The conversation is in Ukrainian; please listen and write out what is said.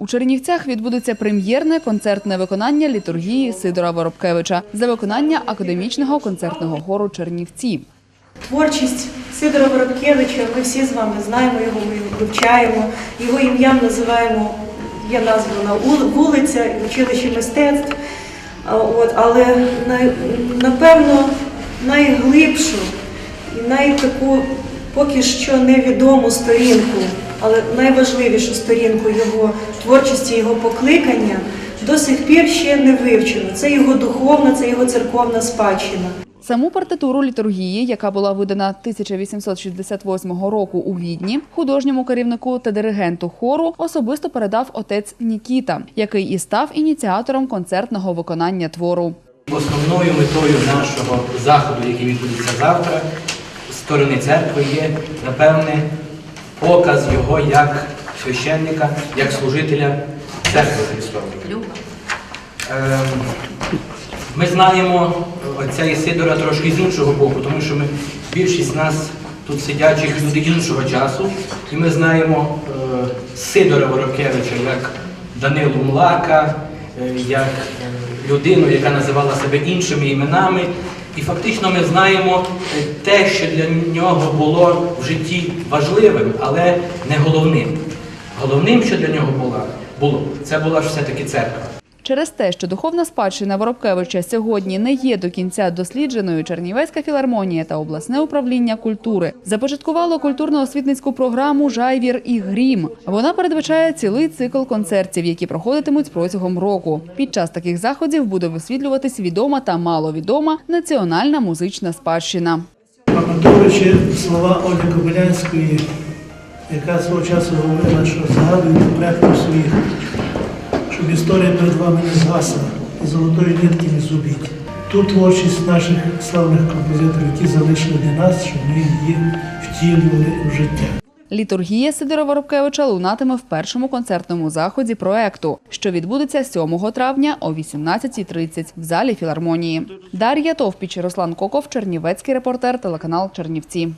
У Чернівцях відбудеться прем'єрне концертне виконання літургії Сидора Воробкевича за виконання академічного концертного хору Чернівці. Творчість Сидора Воробкевича, ми всі з вами знаємо його, ми вивчаємо. Його ім'ям називаємо, є названа «Ул- вулиця училище мистецтв. От, але напевно найглибшу і найтаку поки що невідому сторінку, але найважливішу сторінку його творчості, його покликання до сих пір ще не вивчено. Це його духовна, це його церковна спадщина. Саму партитуру літургії, яка була видана 1868 року у Відні, художньому керівнику та диригенту хору особисто передав отець Нікіта, який і став ініціатором концертного виконання твору. Основною метою нашого заходу, який відбудеться завтра, з сторони церкви є, напевне, показ його як священника, як служителя церкви Христової. Ем, Ми знаємо отця Ісидора трошки з іншого боку, тому що ми більшість нас тут сидячих люди іншого часу, і ми знаємо е, Сидора Воробкевича як Данилу Млака, е, як людину, яка називала себе іншими іменами. І фактично ми знаємо е, те, що для нього було в житті важливим, але не головним. Головним, що для нього було, це була ж все-таки церква. Через те, що духовна спадщина Воробкевича сьогодні не є до кінця дослідженою, Чернівецька філармонія та обласне управління культури започаткувало культурно-освітницьку програму Жайвір і грім. Вона передбачає цілий цикл концертів, які проходитимуть протягом року. Під час таких заходів буде висвітлюватись відома та маловідома національна музична спадщина. Пам'ятовуючи слова Ольги Кобилянської, яка свого часу говорила, що згадуйте предків своїх, щоб історія перед вами не згасла і золотої нитки не зубіть. Ту творчість наших славних композиторів, які залишили для нас, щоб ми її втілювали в життя. Літургія Сидора Воробкевича лунатиме в першому концертному заході проекту, що відбудеться 7 травня о 18.30 в залі філармонії. Дар'я Товпіч, Руслан Коков, Чернівецький репортер, телеканал Чернівці.